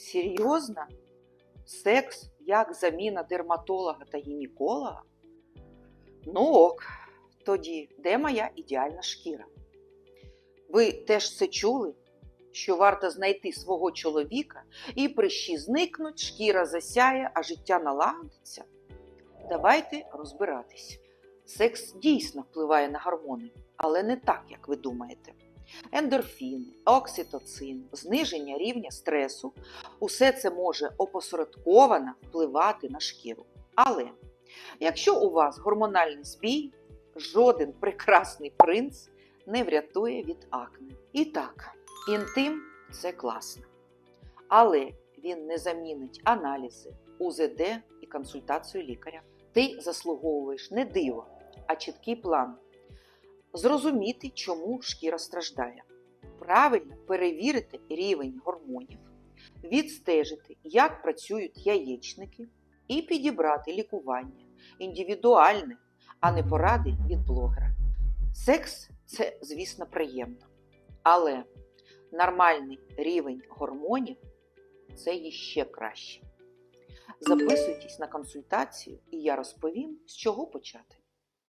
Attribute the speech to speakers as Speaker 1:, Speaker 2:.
Speaker 1: Серйозно? Секс як заміна дерматолога та гінеколога? Ну ок, тоді де моя ідеальна шкіра? Ви теж це чули? Що варто знайти свого чоловіка і прищі зникнуть, шкіра засяє, а життя налагодиться? Давайте розбиратись. Секс дійсно впливає на гормони, але не так, як ви думаєте. Ендорфіни, окситоцин, зниження рівня стресу усе це може опосередковано впливати на шкіру. Але якщо у вас гормональний збій, жоден прекрасний принц не врятує від акне. І так, інтим це класно. Але він не замінить аналізи, УЗД і консультацію лікаря. Ти заслуговуєш не диво, а чіткий план. Зрозуміти, чому шкіра страждає, правильно перевірити рівень гормонів, відстежити, як працюють яєчники, і підібрати лікування індивідуальне, а не поради від блогера. Секс це, звісно, приємно, але нормальний рівень гормонів це іще краще. Записуйтесь на консультацію, і я розповім, з чого почати.